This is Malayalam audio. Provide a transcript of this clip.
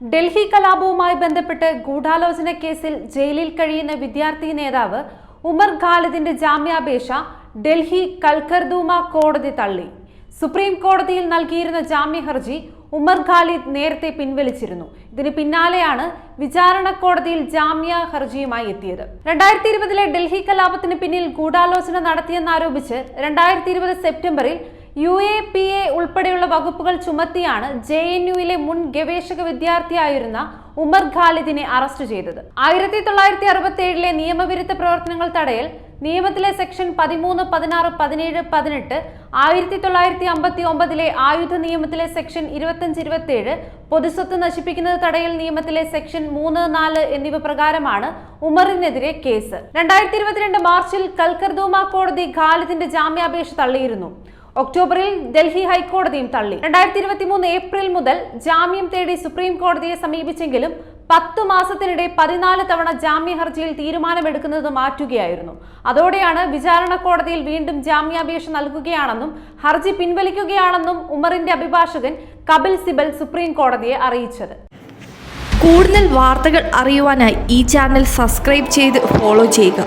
ഡൽഹി കലാപവുമായി ബന്ധപ്പെട്ട് ഗൂഢാലോചന കേസിൽ ജയിലിൽ കഴിയുന്ന വിദ്യാർത്ഥി നേതാവ് ഉമർ ഖാലിദിന്റെ ജാമ്യാപേക്ഷ ഡൽഹി കൽക്കർദൂമ കോടതി തള്ളി. സുപ്രീം കോടതിയിൽ നൽകിയിരുന്ന ജാമ്യ ഹർജി ഉമർ ഖാലിദ് നേരത്തെ പിൻവലിച്ചിരുന്നു. ഇതിന് പിന്നാലെയാണ് വിചാരണ കോടതിയിൽ ജാമ്യ ഹർജിയുമായി എത്തിയത്. രണ്ടായിരത്തി ഇരുപതിലെ ഡൽഹി കലാപത്തിന് പിന്നിൽ ഗൂഢാലോചന നടത്തിയെന്നാരോപിച്ച് രണ്ടായിരത്തി ഇരുപത് സെപ്റ്റംബറിൽ യു എ പി എ ഉൾപ്പെടെയുള്ള വകുപ്പുകൾ ചുമത്തിയാണ് ജെ എൻ യുയിലെ മുൻ ഗവേഷക വിദ്യാർത്ഥിയായിരുന്ന ഉമർ ഖാലിദിനെ അറസ്റ്റ് ചെയ്തത്. ആയിരത്തി തൊള്ളായിരത്തി അറുപത്തി ഏഴിലെ നിയമവിരുദ്ധ പ്രവർത്തനങ്ങൾ തടയൽ നിയമത്തിലെ സെക്ഷൻ പതിമൂന്ന് പതിനാറ് പതിനേഴ് പതിനെട്ട് ആയിരത്തി തൊള്ളായിരത്തി അമ്പത്തി ഒമ്പതിലെ ആയുധ നിയമത്തിലെ സെക്ഷൻ ഇരുപത്തഞ്ച് ഇരുപത്തിയേഴ് പൊതുസ്വത്ത് നശിപ്പിക്കുന്നത് തടയൽ നിയമത്തിലെ സെക്ഷൻ മൂന്ന് നാല് എന്നിവ പ്രകാരമാണ് ഉമറിനെതിരെ കേസ്. രണ്ടായിരത്തി ഇരുപത്തിരണ്ട് മാർച്ചിൽ കൽക്കർദൂമ കോടതി ഖാലിദിന്റെ ജാമ്യാപേക്ഷ തള്ളിയിരുന്നു. ഒക്ടോബറിൽ ഡൽഹി ഹൈക്കോടതിയും തള്ളി. രണ്ടായിരത്തി ഇരുപത്തി മൂന്ന് ഏപ്രിൽ മുതൽ ജാമ്യം തേടി സുപ്രീം കോടതിയെ സമീപിച്ചെങ്കിലും പത്ത് മാസത്തിനിടെ പതിനാല് തവണ ജാമ്യ ഹർജിയിൽ തീരുമാനമെടുക്കുന്നത് മാറ്റുകയായിരുന്നു. അതോടെയാണ് വിചാരണ കോടതിയിൽ വീണ്ടും ജാമ്യാപേക്ഷ നൽകുകയാണെന്നും ഹർജി പിൻവലിക്കുകയാണെന്നും ഉമറിന്റെ അഭിഭാഷകൻ കപിൽ സിബൽ സുപ്രീം കോടതിയെ അറിയിച്ചത്. കൂടുതൽ വാർത്തകൾ അറിയുവാനായി ഈ ചാനൽ സബ്സ്ക്രൈബ് ചെയ്ത് ഫോളോ ചെയ്യുക.